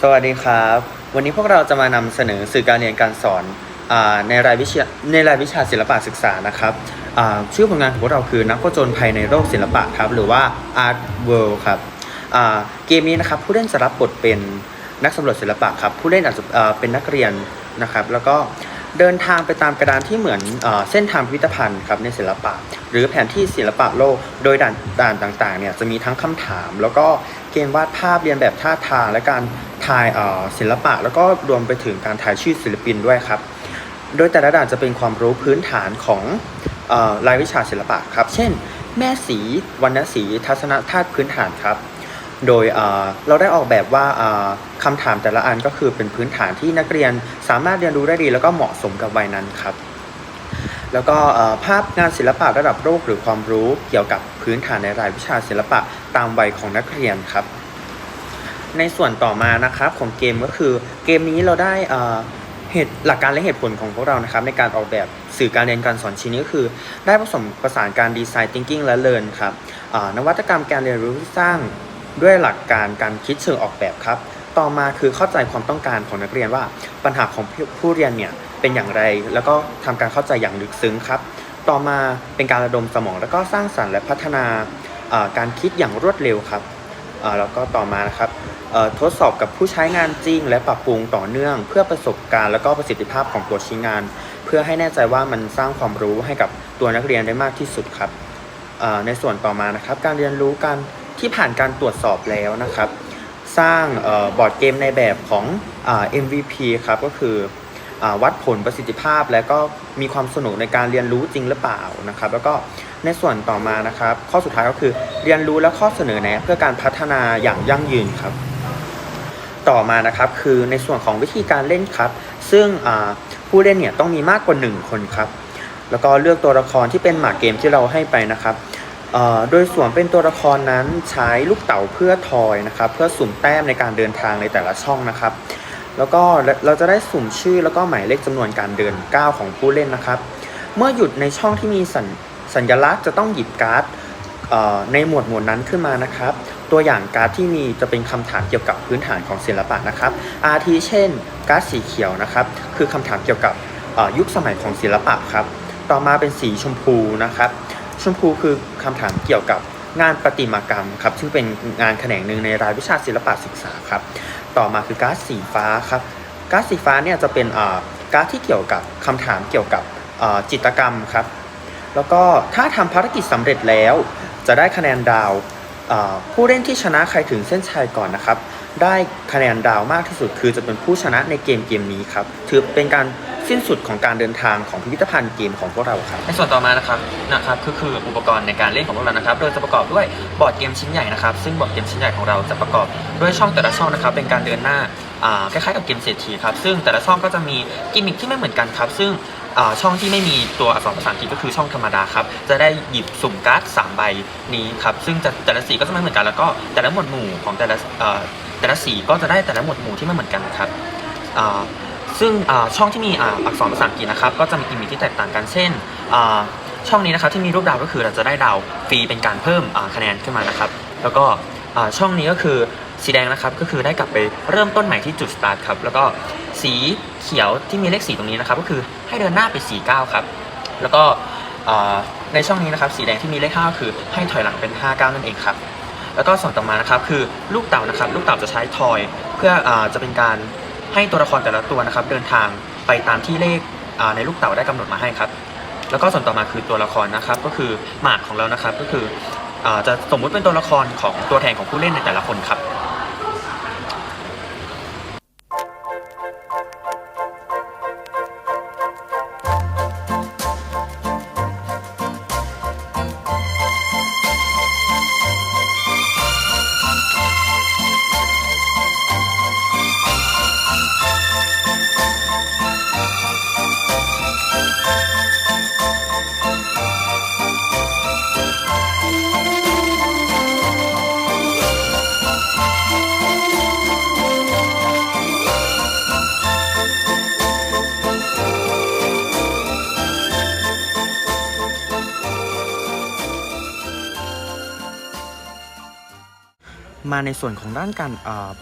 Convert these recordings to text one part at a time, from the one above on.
สวัสดีครับ วันนี้พวกเราจะมานำเสนอสื่อการเรียนการสอนอในรายวิชาในรายวิชาศิลปะศึกษานะครับชื่อผลงานของพวกเราคือนักผจญภัยในโลกศิลปะครับหรือว่า Art World ครับเกมนี้นะครับผู้เล่นจะรับบทเป็นนักสำรวจศิลปะครับผู้เล่นอาจจะเป็นนักเรียนนะครับแล้วก็ เดินทางไปตามกระดานที่เหมือนอเส้นทางพิพิธภัณฑ์ครับในศิลปะ หรือแผนที่ศิลปะโลก โดยด่านด่านต่างๆเนี่ยจะมีทั้งคำถาม แล้วก็เกมวาดภาพเรียนแบบท่าทางและการทายศิลปะ แล้วก็รวมไปถึงการทายชื่อศิลปินด้วยครับ โดยแต่ละด่านจะเป็นความรู้พื้นฐานของรายวิชาศิลปะครับ เช่น แม่สีวรรณสีทัศนธาตุพื้นฐานครับ โดยเราได้ออกแบบว่าเอ่อคำถามแต่ละอันก็คือเป็นพื้นฐานที่นักเรียนสามารถเรียนรู้ได้ดี แล้วก็เหมาะสมกับวัยนั้นครับ แล้วก็ภาพงานศิลปะระดับโลกหรือความรู้เกี่ยวกับพื้นฐานในรายวิชาศิลปะตามวัยของนักเรียนครับ ในส่วนต่อมานะครับของเกมก็คือเกมนี้เราได้เหตุหลักการและเหตุผลของพวกเรานะครับในการออกแบบสื่อการเรียนการสอนชิ้นนี้ก็คือ ได้ผสมผสานการดีไซน์ thinking และ learn ครับนวัตกรรมการเรียนรู้ที่สร้าง ด้วยหลักการการคิดเชิงออกแบบครับ ต่อมาคือเข้าใจความต้องการของนักเรียนว่า ปัญหาของผู้เรียนเนี่ยเป็นอย่างไร แล้วก็ทำการเข้าใจอย่างลึกซึ้งครับ ต่อมาเป็นการระดมสมอง แล้วก็สร้างสรรค์และพัฒนาการคิดอย่างรวดเร็วครับแล้วก็ต่อมานะครับทดสอบกับผู้ใช้งานจริง และปรับปรุงต่อเนื่อง เพื่อประสบการณ์และก็ประสิทธิภาพของตัวชิ้นงาน เพื่อให้แน่ใจว่ามันสร้างความรู้ให้กับตัวนักเรียนได้มากที่สุดครับในส่วนต่อมานะครับ การเรียนรู้การ ที่ผ่านการตรวจสอบแล้วนะครับ สร้างออบอร์ดเกมในแบบของอ MVP ครับก็คืออวัดผลประสิทธิภาพ และก็มีความสนุกในการเรียนรู้จริงหรือเปล่านะครับ แล้วก็ในส่วนต่อมานะครับ ข้อสุดท้ายก็คือเรียนรู้และข้อเสนอแนะเพื่อการพัฒนาอย่างยั่งยืนครับ ต่อมานะครับคือในส่วนของวิธีการเล่นครับ ซึ่งผู้เล่นเนี่ยต้องมีมากกว่า 1 คนครับ แล้วก็เลือกตัวละครที่เป็นหมากเกมที่เราให้ไปนะครับ โดยส่วนเป็นตัวละครนั้นใช้ลูกเต๋าเพื่อทอยนะครับ เพื่อสุ่มแต้มในการเดินทางในแต่ละช่องนะครับ แล้วก็เราจะได้สุ่มชื่อแล้วก็หมายเลขจำนวนการเดินก้าวของผู้เล่นนะครับ เมื่อหยุดในช่องที่มีสัญสญลักษณ์จะต้องหยิบการ์ดในหมวดหมู่นั้นขึ้นมานะครับ ตัวอย่างการ์ดที่มีจะเป็นคำถามเกี่ยวกับพื้นฐานของศิลปะนะครับ อาทิเช่น การ์ดสีเขียวนะครับ คือคำถามเกี่ยวกับยุคสมัยของศิลปะครับ ต่อมาเป็นสีชมพูนะครับ ชมพูคือคำถามเกี่ยวกับงานประติมากรรมครับซึ่งเป็นงานแขนงหนึ่งในรายวิชาศิลปะศึกษาครับ ต่อมาคือก๊าซสีฟ้าครับก๊าซสีฟ้าเนี่ยจะเป็นอ่าก๊าซที่เกี่ยวกับคำถามเกี่ยวกับจิตกรรมครับ แล้วก็ถ้าทำภารกิจสำเร็จแล้ว จะได้คะแนนดาวผู้เล่นที่ชนะใครถึงเส้นชัยก่อนนะครับ ได้คะแนนดาวมากที่สุดคือจะเป็นผู้ชนะในเกมเกมนี้ครับถือเป็นการ สิ้นสุดของการเดินทางของพิพิธภัณฑ์เกมของพวกเราครับ ในส่วนต่อมานะครับนะครับก็คืออุปกรณ์ในการเล่นของพวกเรานะครับ โดยจะประกอบด้วยบอร์ดเกมชิ้นใหญ่นะครับ ซึ่งบอร์ดเกมชิ้นใหญ่ของเราจะประกอบด้วยช่องแต่ละช่องนะครับ เป็นการเดินหน้าคล้ายๆกับเกมเศรษฐีครับ ซึ่งแต่ละช่องก็จะมีกิมมิคที่ไม่เหมือนกันครับ ซึ่งช่องที่ไม่มีตัวอักษรภาษาอังกฤษก็คือช่องธรรมดาครับ จะได้หยิบสุ่มการ์ดสามใบนี้ครับ ซึ่งแต่ละสีก็จะไม่เหมือนกัน แล้วก็แต่ละหมวดหมู่ของแต่ละแต่ละสีก็จะได้แต่ละหมวดหมู่ที่ไม่เหมือนกันครับ ซึ่งช่องที่มีอ,อักษรภาษาอังกฤษนะครับก็จะมีกิมมิคที่แตกต่างกันเช่นช่องนี้นะครับที่มีรูปดาวก็คือเราจะได้ดาวฟรีเป็นการเพิ่มคะแนนขึ้นมานะครับ แล้วก็ช่องนี้ก็คือสีแดงนะครับก็คือได้กลับไปเริ่มต้นใหม่ที่จุดสตาร์ทครับแล้วก็สีเขียวที่มีเลขสีตรงนี้นะครับก็คือให้เดินหน้าไป4ก้าครับ แล้วก็ในช่องนี้นะครับสีแดงที่มีเลข5ก็คือให้ถอยหลังเป็น5ก้านั่นเองครับ แล้วก็ส่วนต่อมานะครับคือลูกเต่านะครับลูกเต่าจะใช้ทอยเพื่ออจะเป็นการ ให้ตัวละครแต่ละตัวนะครับเดินทางไปตามที่เลขในลูกเต๋าได้กำหนดมาให้ครับแล้วก็ส่วนต่อมาคือตัวละครนะครับก็คือหมากของเรานะครับก็คืออจะสมมุติเป็นตัวละครของตัวแทนของผู้เล่นในแต่ละคนครับ มาในส่วนของด้านการ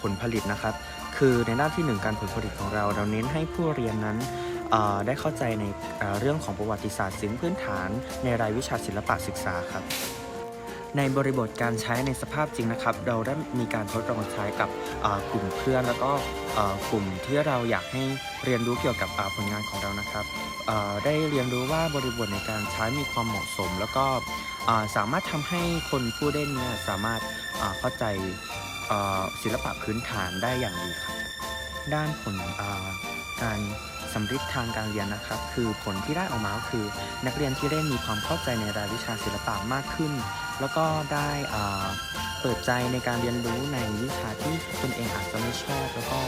ผลผลิตนะครับ คือในด้านที่หนึ่งการผลผลิตของเรา เราเน้นให้ผู้เรียนนั้นได้เข้าใจในเรื่องของประวัติศาสตร์ศิลป์พื้นฐานในรายวิชาศิลปะศึกษาครับ ในบริบทการใช้ในสภาพจริงนะครับ เราได้มีการทดลองใช้กับกลุ่มเพื่อน แล้วก็กลุ่มที่เราอยากให้เรียนรู้เกี่ยวกับผลงานของเรานะครับได้เรียนรู้ว่าบริบทในการใช้มีความเหมาะสม แล้วก็ สามารถทำให้คนผู้เล่นเนี่ยสามารถเข้าใจศิลปะพื้นฐานได้อย่างดีครับ ด้านผลการสำฤทธิ์ทางการเรียนนะครับ คือผลที่ได้ออกมาก็คือ นักเรียนที่ได้มีความเข้าใจในรายวิชาศิลปะมากขึ้น แล้วก็ได้เปิดใจในการเรียนรู้ในวิชาที่ตนเองอาจจะไม่ชอบ แล้วก็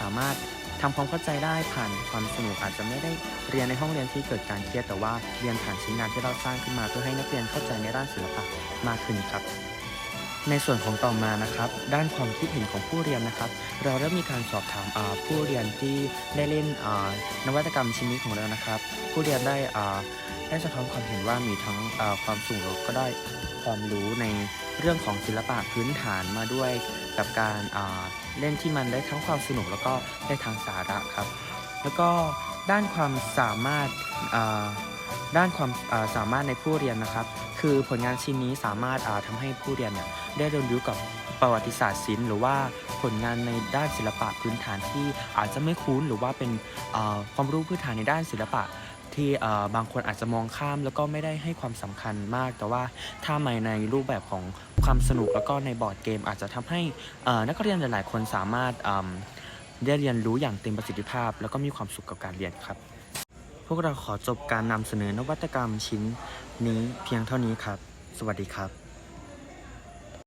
สามารถ ทำความเข้าใจได้ผ่านความสนุกอาจจะไม่ได้เรียนในห้องเรียนที่เกิดการเครียดแต่ว่าเรียนผ่านชิ้นงานที่เราสร้างขึ้นมาเพื่อให้นักเรียนเข้าใจในด้านศิลปะมากขึ้นครับ ในส่วนของต่อมานะครับ ด้านความคิดเห็นของผู้เรียนนะครับ เราได้มีการสอบถามผู้เรียนที่ได้เล่นนวัตกรรมชิ้นนี้ของเรานะครับ ผู้เรียนได้ได้สะท้อนความเห็นว่ามีทั้งความสูงแล้วก็ได้ความรู้ในเรื่องของศิลปะพื้นฐานมาด้วย กับการเล่นที่มันได้ทั้งความสนุกแล้วก็ได้ทางสาระครับ แล้วก็ด้านความสามารถด้านความาสามารถในผู้เรียนนะครับ คือผลงานชิ้นนี้สามารถาทำให้ผู้เรียนเนี่ยได้เรียนรู้กับประวัติศาสตร์ศิลป์หรือว่าผลงานในด้านศิลปะพื้นฐานที่อาจจะไม่คุ้นหรือว่าเป็นความรู้พื้นฐานในด้านศิลปะ ที่บางคนอาจจะมองข้ามแล้วก็ไม่ได้ให้ความสำคัญมาก แต่ว่าถ้ามาในรูปแบบของความสนุกแล้วก็ในบอร์ดเกม อาจจะทำให้นักเรียนหลาย ๆ คนสามารถได้เรียนรู้อย่างเต็มประสิทธิภาพ แล้วก็มีความสุขกับการเรียนครับ พวกเราขอจบการนำเสนอนวัตกรรมชิ้นนี้เพียงเท่านี้ครับ สวัสดีครับ